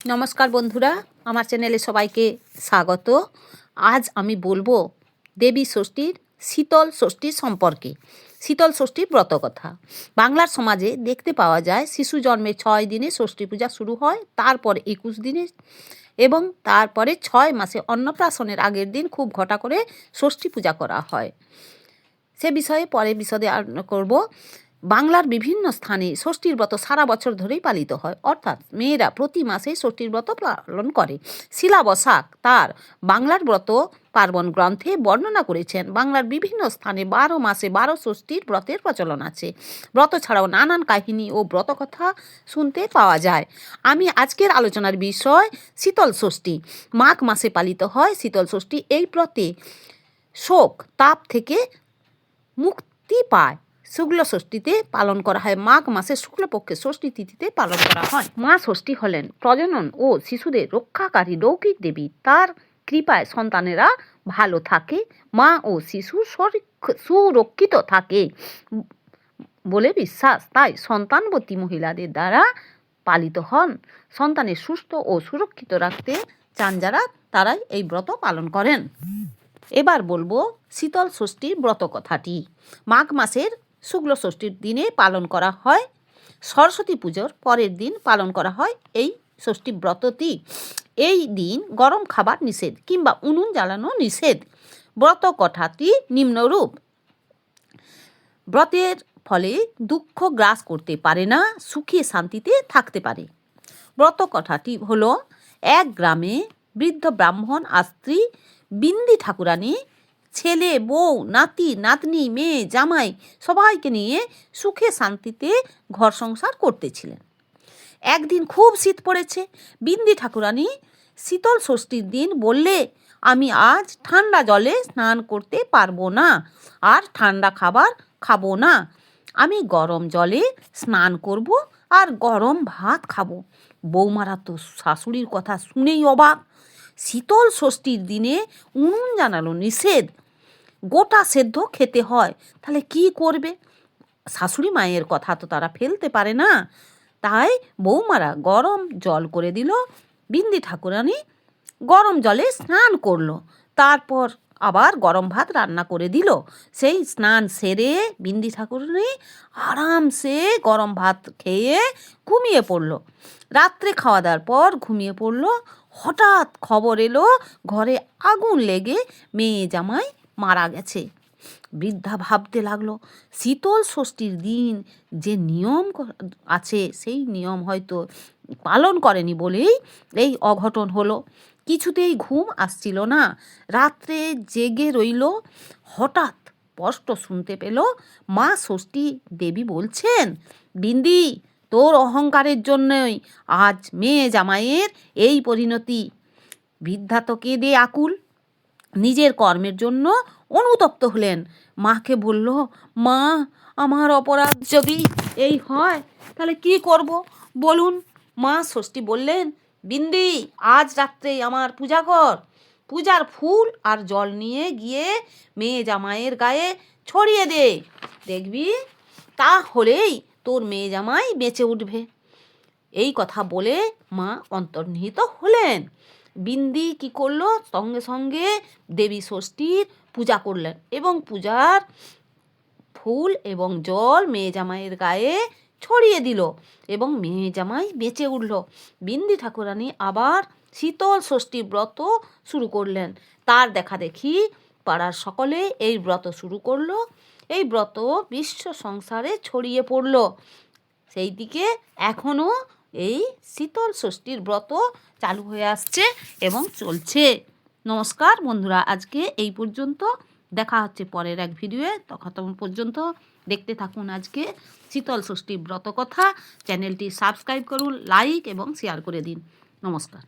নমস্কার বন্ধুরা, আমার চ্যানেলে সবাইকে স্বাগত। আজ আমি বলব দেবী ষষ্ঠীর শীতল ষষ্ঠী সম্পর্কে। শীতল ষষ্ঠীর ব্রত কথা। বাংলার সমাজে দেখতে পাওয়া যায়, শিশু জন্মের ছয় দিনে ষষ্ঠী পূজা শুরু হয়, তারপর একুশ দিনে এবং তারপরে ছয় মাসে অন্নপ্রাশনের আগের দিন খুব ঘটা করে ষষ্ঠী পূজা করা হয়। সে বিষয়ে পরে বিশদে করব। বাংলার বিভিন্ন স্থানে ষষ্ঠীর ব্রত সারা বছর ধরেই পালিত হয়। অর্থাৎ মেয়েরা প্রতি মাসে ষষ্ঠীর ব্রত পালন করে। শিলা বসাক তার বাংলার ব্রত পার্বণ গ্রন্থে বর্ণনা করেছেন। বাংলার বিভিন্ন স্থানে বারো মাসে বারো ষষ্ঠীর ব্রতের প্রচলন আছে। ব্রত ছাড়াও নানান কাহিনী ও ব্রত কথা শুনতে পাওয়া যায়। আমি আজকের আলোচনার বিষয় শীতল ষষ্ঠী। মাঘ মাসে পালিত হয় শীতল ষষ্ঠী। এই ব্রতে শোক, তাপ থেকে মুক্তি পায়। শুক্ল ষষ্ঠীতে পালন করা হয়। মাঘ মাসে শুক্লপক্ষে ষষ্ঠী তিথিতে পালন করা হয়। মা ষষ্ঠী হলেন প্রজনন ও শিশুদের রক্ষাকারী লৌকিক দেবী। তার কৃপায় সন্তানেরা ভালো থাকে। মা ও শিশু সুরক্ষিত থাকে বলে বিশ্বাস। তাই সন্তানবতী মহিলাদের দ্বারা পালিত হন। সন্তানের সুস্থ ও সুরক্ষিত রাখতে চান যারা, তারাই এই ব্রত পালন করেন। এবার বলব শীতল ষষ্ঠীর ব্রত কথাটি। মাঘ মাসের শুক্ল ষষ্ঠীর দিনে পালন করা হয়। সরস্বতী পুজোর পরের দিন পালন করা হয় এই ষষ্ঠী ব্রতটি। এই দিন গরম খাবার নিষেধ কিংবা উনুন জ্বালানো নিষেধ। ব্রত কথাটি নিম্নরূপ। ব্রতের ফলে দুঃখ গ্রাস করতে পারে না, সুখে শান্তিতে থাকতে পারে। ব্রত কথাটি হলো, এক গ্রামে বৃদ্ধ ব্রাহ্মণ আর স্ত্রী বিন্দি ঠাকুরানী ছেলে, বউ, নাতি, নাতনি, মেয়ে, জামাই সবাইকে নিয়ে সুখে শান্তিতে ঘর সংসার করতেছিলেন। একদিন খুব শীত পড়েছে। বিন্দি ঠাকুরানী শীতল ষষ্ঠীর দিন বললে, আমি আজ ঠান্ডা জলে স্নান করতে পারব না আর ঠান্ডা খাবার খাব না। আমি গরম জলে স্নান করব আর গরম ভাত খাব। বৌমারা তো শাশুড়ির কথা শুনেই অবাক। শীতল ষষ্ঠীর দিনে উনুন জানালো নিষেধ। গোটা সেদ্ধ খেতে হয়, তাহলে কি করবে? শাশুড়ি মায়ের কথা তো তারা ফেলতে পারে না। তাই বৌমারা গরম জল করে দিল, বিন্দি ঠাকুরানি গরম জলে স্নান করল। তারপর আবার গরম ভাত রান্না করে দিল। সেই স্নান সেরে বিন্দি ঠাকুরনি আরামসে গরম ভাত খেয়ে ঘুমিয়ে পড়ল। রাত্রে খাওয়া দাওয়ার পর ঘুমিয়ে পড়ল। হঠাৎ খবর এলো, ঘরে আগুন লেগে মেয়ে জামাই মারা গেছে। বৃদ্ধা ভাবতে লাগল, শীতল ষষ্ঠীর দিন যে নিয়ম আছে সেই নিয়ম হয়তো পালন করেনি বলেই এই অঘটন হলো। কিছুতেই ঘুম আসছিল না। রাত্রে জেগে রইল, হঠাৎ স্পষ্ট শুনতে পেল, মা ষষ্ঠী দেবী বলছেন, বিন্দি, তোর অহংকারের জন্যই আজ মেয়ে জামাইয়ের এই পরিণতি। বৃদ্ধা তো কেঁদে আকুল, নিজের কর্মের জন্য অনুতপ্ত হলেন। মাকে বলল, মা, আমার অপরাধ যদি এই হয়, তাহলে কি করব? বলুন, মা ষষ্ঠী বললেন বিন্দি, আজ রাত্রে আমার পূজা কর পূজার ফুল আর জল নিয়ে গিয়ে মেয়ে জামাইয়ের গায়ে ছড়িয়ে দে। দেখবি তা হলেই তোর মেয়ে জামাই বেঁচে উঠবে। এই কথা বলে মা অন্তর্নিহিত হলেন। বিন্দি কি করল? সঙ্গে সঙ্গে দেবী ষষ্ঠীর পূজা করলেন এবং পূজার ফুল এবং জল মেয়ে জামাইয়ের গায়ে ছড়িয়ে দিল এবং মেয়ে জামাই বেঁচে উঠল। বিন্দি ঠাকুরানী আবার শীতল ষষ্ঠী ব্রত শুরু করলেন। তার দেখা দেখি পাড়ার সকলে এই ব্রত শুরু করল। এই ব্রত বিশ্ব সংসারে ছড়িয়ে পড়ল। সেই দিকে এখনও এই শীতল ষষ্ঠীর ব্রত চালু হয়ে আসছে এবং চলছে। নমস্কার বন্ধুরা, আজকে এই পর্যন্ত। দেখা হচ্ছে পরের এক ভিডিওয়ে তখন পর্যন্ত দেখতে থাকুন আজকে শীতল ষষ্ঠী ব্রত কথা চ্যানেলটি সাবস্ক্রাইব করুন, লাইক এবং শেয়ার করে দিন। নমস্কার।